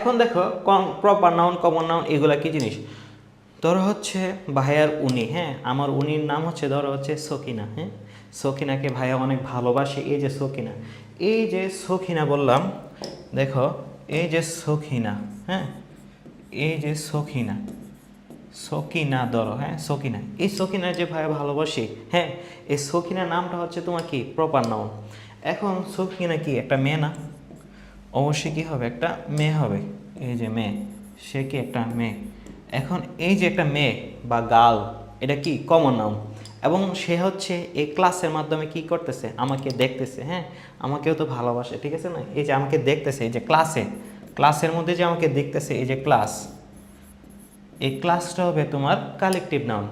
এখন দেখো proper noun common noun এগুলা কি জিনিস? ধরো হচ্ছে ভাইয়ার উনি হ্যাঁ? আমার উনির নাম হচ্ছে, ধরো হচ্ছে সকিনা হ্যাঁ? সকিনাকে ভাইয়া অনেক ভালোবাসে, এই যে সকিনা। এই যে সখিনা বললাম, দেখো, এই যে সখিনা হ্যাঁ? এই যে সখিনা সকিনা ধরো হ্যাঁ? সকিনা। এই সকিনা যে ভাইয়া ভালোবাসি হ্যাঁ? এই সকিনা নামটা হচ্ছে তোমার কি? প্রপার নাউন এখন সকিনা কি? একটা মেয়ে না? অবশ্যই কি হবে? একটা মেয়ে হবে। এই যে মেয়ে, সে কি একটা মেয়ে? এখন এই যে একটা মেয়ে বা গাল, এটা কি কমন নাউন এবং সে হচ্ছে এই ক্লাসের মাধ্যমে কি করতেছে? আমাকে দেখতেছে হ্যাঁ? আমাকেও তো ভালোবাসে, ঠিক আছে না? এই যে আমাকে দেখতেছে, এই যে ক্লাসে ক্লাসের মধ্যে যে আমাকে দেখতেছে, এই যে ক্লাস এই ক্লাসটা হবে তোমার কালেকটিভ নাউন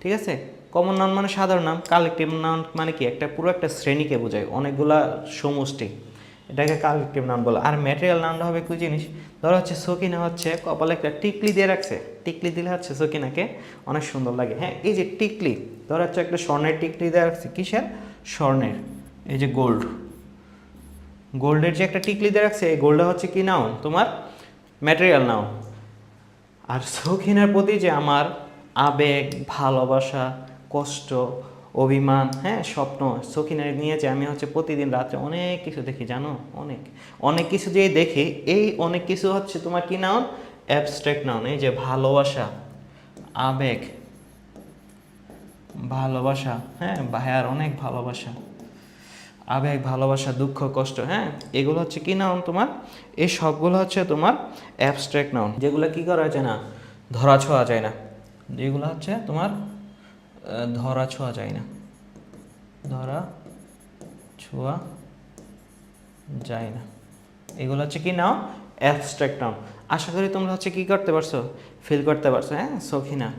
ঠিক আছে? কমন নাউন মানে সাধারণ নাম কালেকটিভ নাউন মানে কি? একটা পুরো একটা শ্রেণীকে বোঝায়, অনেকগুলা সমষ্টি। এটাকে কালেকটিভ নাউন বলে। আর ম্যাটেরিয়াল নাউনটা হবে কি জিনিস। ধরো হচ্ছে সকিনা হচ্ছে কপালে একটা টিকলি দিয়ে রাখছে। টিকলি দিলে হচ্ছে সকিনাকে অনেক সুন্দর লাগে। হ্যাঁ এই যে টিকলি, ধরো হচ্ছে একটা স্বর্ণের টিকলি দিয়ে রাখছে। কিসের? স্বর্ণের। এই যে গোল্ড গোল্ডের যে একটা টিকলি দিয়ে রাখছে, এই গোল্ডটা হচ্ছে কি নাউন তোমার ম্যাটেরিয়াল নাউন আর শৌখিনের প্রতি যে আমার আবেগ, ভালোবাসা, কষ্ট অভিমান হ্যাঁ স্বপ্ন শৌখিনের নিয়ে যে আমি হচ্ছে প্রতিদিন রাত্রে অনেক কিছু দেখি, জানো? অনেক। অনেক কিছু যে দেখি, এই অনেক কিছু হচ্ছে তোমার কি নাউন অ্যাবস্ট্রাক্ট নাউন এই যে ভালোবাসা, আবেগ, ভালোবাসা হ্যাঁ ভাইয়ার অনেক ভালোবাসা, আবেগ, ভালোবাসা, দুঃখ, কষ্ট হ্যাঁ এগুলো হচ্ছে কি নাউন তোমার? এই সবগুলো হচ্ছে তোমার অ্যাবস্ট্রাক্ট নাউন যেগুলো কি করা যায় না? ধরা ছোঁয়া যায় না। যেগুলো হচ্ছে তোমার ধরা ছোঁয়া যায় না। ধরা ছোঁয়া যায় না। এগুলো হচ্ছে কি নাও অ্যাবস্ট্রাক্ট নাম। আশা করি তোমরা হচ্ছে কি করতে পারছ? ফিল করতে পারছ হ্যাঁ? সখিনা